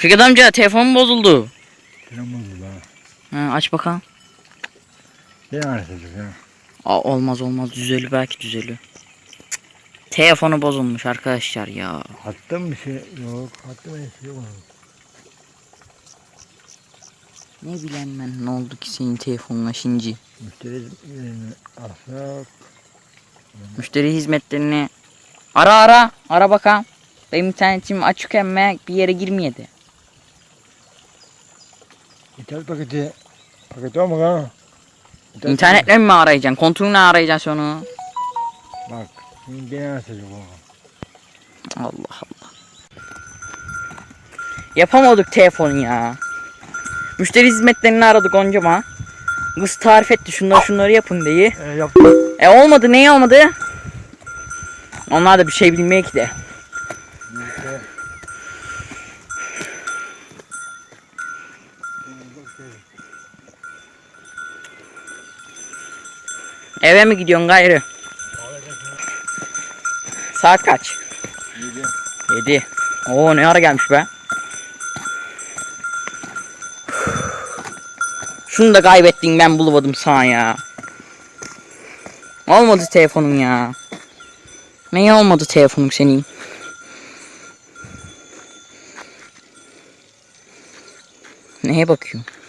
Fikret amca telefonum bozuldu. Telefon bozuldu ha. Ha, aç bakalım. Ne arasacak ya? Aa, olmaz olmaz düzeli belki düzeli. Telefonu bozulmuş arkadaşlar ya. Hattım bir şey yok. Hattım bir şey yok. Ne bileyim ben ne oldu ki senin telefonuna şimdi. Müşteri hizmetlerini alsak. Müşteri hizmetlerini ara ara ara bakalım. Benim internetim açık emme bir yere girmeyedi. İnternet paketi. Paket var mı lan? İnternet İnternetle mi arayacaksın? Kontrolünü arayacaksın onu. paketi. Bak. Şimdi beni arasacak. Allah Allah. Yapamadık telefonu ya. Müşteri hizmetlerini aradık oncama. Kız tarif etti şunları şunları yapın diye. E yaptım. E olmadı neye olmadı? Onlar da bir şey bilmiyor ki de. İşte. Eve mi gidiyorsun gayrı? Saat kaç? Yedi. 7. Oo ne ara gelmiş be. Şunu da kaybettin ben bulamadım sana ya. Olmadı telefonun ya. Neye olmadı telefonun senin? Neye bakıyorsun?